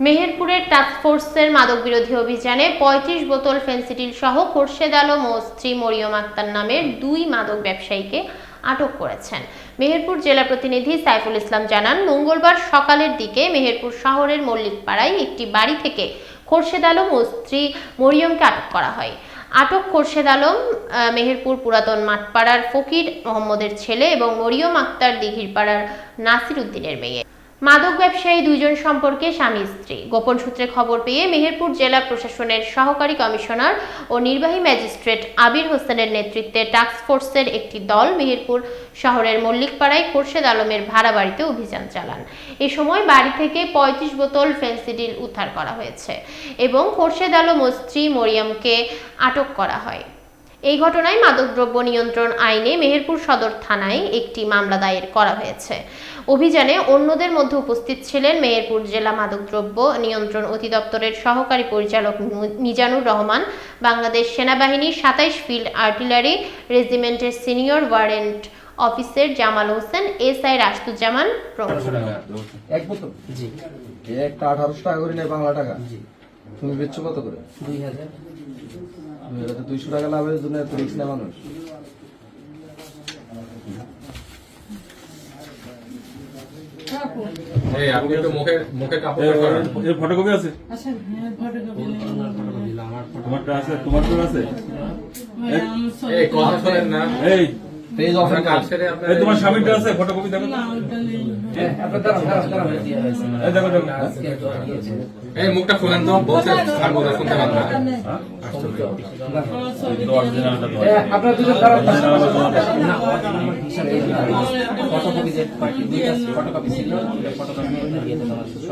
মেহেরপুরের টাস্কফোর্সের মাদক বিরোধী অভিযানে পঁয়ত্রিশ বোতল ফেন্সিডিল সহ খোরশেদ আলম ও স্ত্রী মরিয়ম আক্তার নামের দুই মাদক ব্যবসায়ীকে আটক করেছেন। মেহেরপুর জেলা প্রতিনিধি সাইফুল ইসলাম জানান, মঙ্গলবার সকালের দিকে মেহেরপুর শহরের মল্লিকপাড়ায় একটি বাড়ি থেকে খোরশেদ আলম ও স্ত্রী মরিয়মকে আটক করা হয়। আটক খোরশেদ আলম মেহেরপুর পুরাতন মাঠপাড়ার ফকির মোহাম্মদের ছেলে এবং মরিয়ম আক্তার দিঘিরপাড়ার নাসির উদ্দিনের মেয়ে। মাদক ব্যবসায়ী দুইজন সম্পর্কে স্বামী স্ত্রী। গোপন সূত্রে খবর পেয়ে মেহেরপুর জেলা প্রশাসনের সহকারী কমিশনার ও নির্বাহী ম্যাজিস্ট্রেট আবির হোসেনের নেতৃত্বে টাস্ক ফোর্সের একটি দল মেহেরপুর শহরের মল্লিকপাড়ায় খোরশেদ আলমের ভাড়া বাড়িতে অভিযান চালান। এ সময় বাড়ি থেকে পঁয়ত্রিশ বোতল ফেন্সিডিল উদ্ধার করা হয়েছে এবং খোরশেদ আলম ও স্ত্রী মরিয়মকে আটক করা হয়। এই ঘটনায় মাদকদ্রব্য নিয়ন্ত্রণ আইনে মেহেরপুর সদর থানায় একটি মামলা দায়ের করা হয়েছে। অভিযানে অন্যদের মধ্যে উপস্থিত ছিলেন মেহেরপুর জেলা মাদকদ্রব্য নিয়ন্ত্রণ অধিদপ্তরের সহকারী পরিচালক মিজানুর রহমান বাংলাদেশ সেনাবাহিনীর সাতাইশ field artillery রেজিমেন্টের senior warrant officer Jamal Hossain S I Rashtuzzaman প্রমুখ। এক বোতল? জি। একটা আঠারোশো টাকা করে নেয় বাংলা টাকা? তুমি বেচছো কত করে? দুই হাজার। দুইশো টাকা লাভের জন্য এত রিক্স নেয় মানুষ। ফটোকপি আছে? আচ্ছা হ্যাঁ তোমারটা আছে? তোমার আছে? কথা শোনেন না। এই পেজ অফ তোমার স্বামীরটা আছে ফটোকপি দেখো না ওটা নেই এই দেখো দেখো। এই মুখটা খুলেন তো বলছে থাকব না শুনতে পান না। আমার ছবি তো অরিজিনালটা তো আপনার দুজন খারাপ ফটোকপি যে পার্টি দুইটা ফটোকপি ছিল ফটোকপি দিয়ে দিলাম